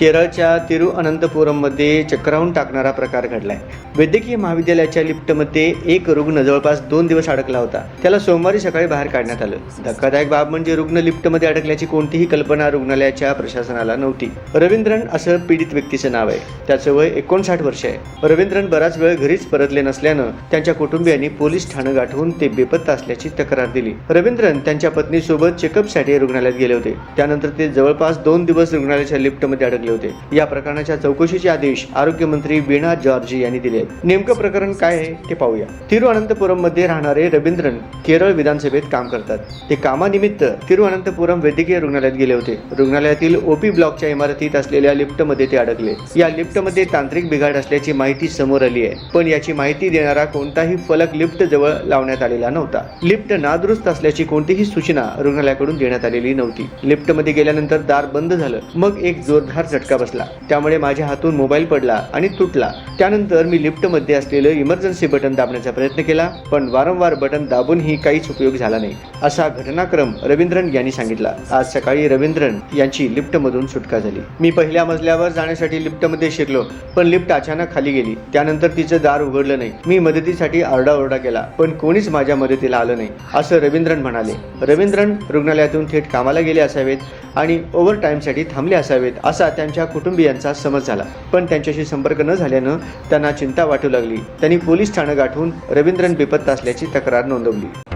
केरळच्या तिरुअनंतपुरममध्ये चक्रावून टाकणारा प्रकार घडलाय. वैद्यकीय महाविद्यालयाच्या लिफ्टमध्ये एक रुग्ण जवळपास दोन दिवस अडकला होता. त्याला सोमवारी सकाळी बाहेर काढण्यात आलं. धक्कादायक बाब म्हणजे रुग्ण लिफ्टमध्ये अडकल्याची कोणतीही कल्पना रुग्णालयाच्या प्रशासनाला नव्हती. रवींद्रन असं पीडित व्यक्तीचं नाव आहे. त्याचं वय एकोणसाठ वर्ष आहे. रवींद्रन बराच वेळ घरीच परतले नसल्यानं त्यांच्या कुटुंबियांनी पोलीस ठाणं गाठवून ते बेपत्ता असल्याची तक्रार दिली. रवींद्रन त्यांच्या पत्नीसोबत चेकअपसाठी रुग्णालयात गेले होते. त्यानंतर ते जवळपास दोन दिवस रुग्णालयाच्या लिफ्टमध्ये अडकले होते. या प्रकरणाच्या चौकशीचे आदेश आरोग्यमंत्री वीणा जॉर्जी यांनी दिले नेमकं प्रकरण काय आहे ते पाहूया. तिरुअनंतपुरममध्ये राहणारे रवींद्रन केरळ विधानसभेत काम करतात. ते कामानिमित्त तिरुअनंतपुरम वैद्यकीय रुग्णालयात गेले होते. रुग्णालयातील ओपी ब्लॉकच्या इमारतीत असलेल्या लिफ्टमध्ये ते अडकले. या लिफ्टमध्ये तांत्रिक बिघाड असल्याची माहिती समोर आली आहे. पण याची माहिती देणारा कोणताही फलक लिफ्ट जवळ लावण्यात आलेला नव्हता. लिफ्ट नादुरुस्त असल्याची कोणतीही सूचना रुग्णालयाकडून देण्यात आलेली नव्हती. लिफ्टमध्ये गेल्यानंतर दार बंद झालं. मग एक जोरदार झटका बसला. त्यामुळे माझ्या हातून मोबाईल पडला आणि तुटला. त्यानंतर मी लिफ्टमध्ये असलेलं इमर्जन्सी बटन दाबण्याचा प्रयत्न केला पण वारंवार बटन दाबूनही काहीच उपयोग झाला नाही असा घटनाक्रम रवींद्रन यांनी सांगितला. आज सकाळी रवींद्रन यांची लिफ्टमधून सुटका झाली. मी पहिल्या मजल्यावर जाण्यासाठी लिफ्टमध्ये शिरलो पण लिफ्ट अचानक खाली गेली. त्यानंतर तिचं दार उघडलं नाही. मी मदतीसाठी आरडाओरडा केला पण कोणीच माझ्या मदतीला आलं नाही असं रवींद्रन म्हणाले. रवींद्रन रुग्णालयातून थेट कामाला गेले असावेत आणि ओव्हर टाईमसाठी थांबले असावेत असा त्यांच्या कुटुंबियांचा समज झाला. पण त्यांच्याशी संपर्क न झाल्यानं त्यांना चिंता वाटू लागली. त्यांनी पोलीस ठाणं गाठून रवींद्रन बेपत्ता असल्याची तक्रार नोंदवली.